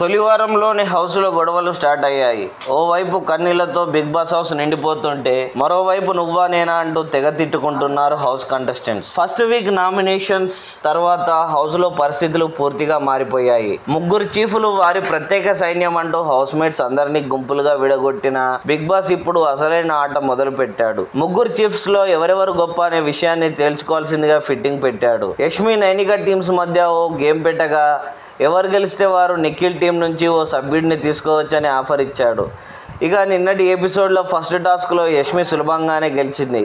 తొలి హౌస్లో హౌస్లో గొడవలు స్టార్ట్ అయ్యాయి. ఓవైపు కన్నీళ్ళతో బిగ్ బాస్ హౌస్ నిండిపోతుంటే మరోవైపు నువ్వా నేనా అంటూ తెగ తిట్టుకుంటున్నారు house contestants first week nominations తర్వాత హౌస్లో పరిస్థితులు పూర్తిగా మారిపోయాయి. ముగ్గురు చీఫ్లు వారి ప్రత్యేక సైన్యం అంటూ హౌస్ మేట్స్ అందరినీ గుంపులుగా విడగొట్టిన బిగ్ బాస్ ఇప్పుడు అసలైన ఆట మొదలు పెట్టాడు ముగ్గురు చీఫ్స్లో ఎవరెవరు గొప్ప అనే విషయాన్ని తేల్చుకోవాల్సిందిగా ఫిట్టింగ్ పెట్టాడు. యష్మి నైనిక టీమ్స్ మధ్య ఓ గేమ్ పెట్టగా ఎవరు గెలిస్తే వారు నిఖిల్ టీం నుంచి ఓ సభ్యుడిని తీసుకోవచ్చని ఆఫర్ ఇచ్చాడు. ఇక నిన్నటి ఎపిసోడ్లో ఫస్ట్ టాస్క్లో యష్మి సులభంగానే గెలిచింది.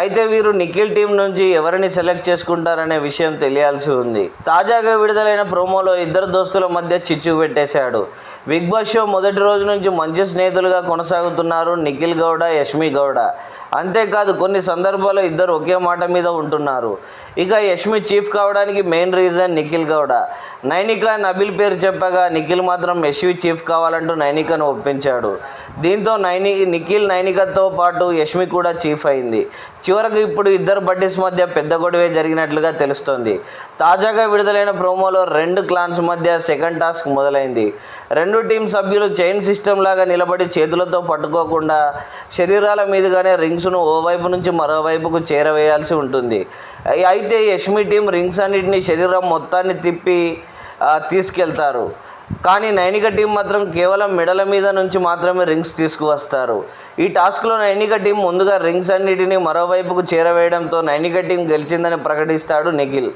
అయితే వీరు నిఖిల్ టీం నుంచి ఎవరిని సెలెక్ట్ చేసుకుంటారనే విషయం తెలియాల్సి ఉంది. తాజాగా విడుదలైన ప్రోమోలో ఇద్దరు దోస్తుల మధ్య చిచ్చు పెట్టేశాడు. బిగ్ బాస్ షో మొదటి రోజు నుంచి మంచి స్నేహితులుగా కొనసాగుతున్నారు నిఖిల్ గౌడ యష్మి గౌడ. అంతేకాదు కొన్ని సందర్భాల్లో ఇద్దరు ఒకే మాట మీద ఉంటున్నారు. ఇక యష్మి చీఫ్ కావడానికి మెయిన్ రీజన్ నిఖిల్ గౌడ. నైనిక నబిల్ పేరు చెప్పగా నిఖిల్ మాత్రం యష్మి చీఫ్ కావాలంటూ నైనికను ఒప్పించాడు. దీంతో నైని నిఖిల్ నైనికతో పాటు యష్మి కూడా చీఫ్ అయింది. చివరకు ఇప్పుడు ఇద్దరు బడ్డీస్ మధ్య పెద్ద గొడవే జరిగినట్లుగా తెలుస్తోంది. తాజాగా విడుదలైన ప్రోమోలో రెండు క్లాన్స్ మధ్య సెకండ్ టాస్క్ మొదలైంది. రెండు రెండు టీం సభ్యులు చైన్ సిస్టమ్ లాగా నిలబడి చేతులతో పట్టుకోకుండా శరీరాల మీదుగానే రింగ్స్ను ఓవైపు నుంచి మరోవైపుకు చేరవేయాల్సి ఉంటుంది. అయితే యష్మి టీం రింగ్స్ అన్నిటిని శరీరం మొత్తాన్ని తిప్పి తీసుకెళ్తారు. కానీ నైనిక టీం మాత్రం కేవలం మెడల మీద నుంచి మాత్రమే రింగ్స్ తీసుకువస్తారు. ఈ టాస్క్లో నైనిక టీం ముందుగా రింగ్స్ అన్నిటిని మరోవైపుకు చేరవేయడంతో నైనిక టీం గెలిచిందని ప్రకటిస్తాడు నిఖిల్.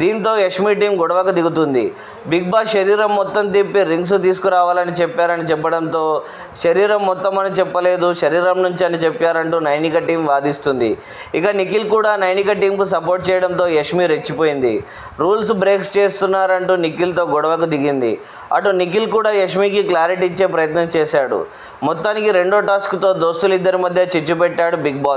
దీంతో యష్మి టీం గొడవకు దిగుతుంది. బిగ్ బాస్ శరీరం మొత్తం తిప్పి రింగ్స్ తీసుకురావాలని చెప్పారని చెప్పడంతో శరీరం మొత్తం అని చెప్పలేదు శరీరం నుంచి అని చెప్పారంటూ నైనిక టీం వాదిస్తుంది. ఇక నిఖిల్ కూడా నైనిక టీంకు సపోర్ట్ చేయడంతో యష్మి రెచ్చిపోయింది. రూల్స్ బ్రేక్స్ చేస్తున్నారంటూ నిఖిల్తో గొడవకు దిగింది. అటు నిఖిల్ కూడా యష్మికి క్లారిటీ ఇచ్చే ప్రయత్నం చేశాడు. మొత్తానికి రెండో టాస్క్తో దోస్తులిద్దరి మధ్య చిచ్చు పెట్టాడు బిగ్ బాస్.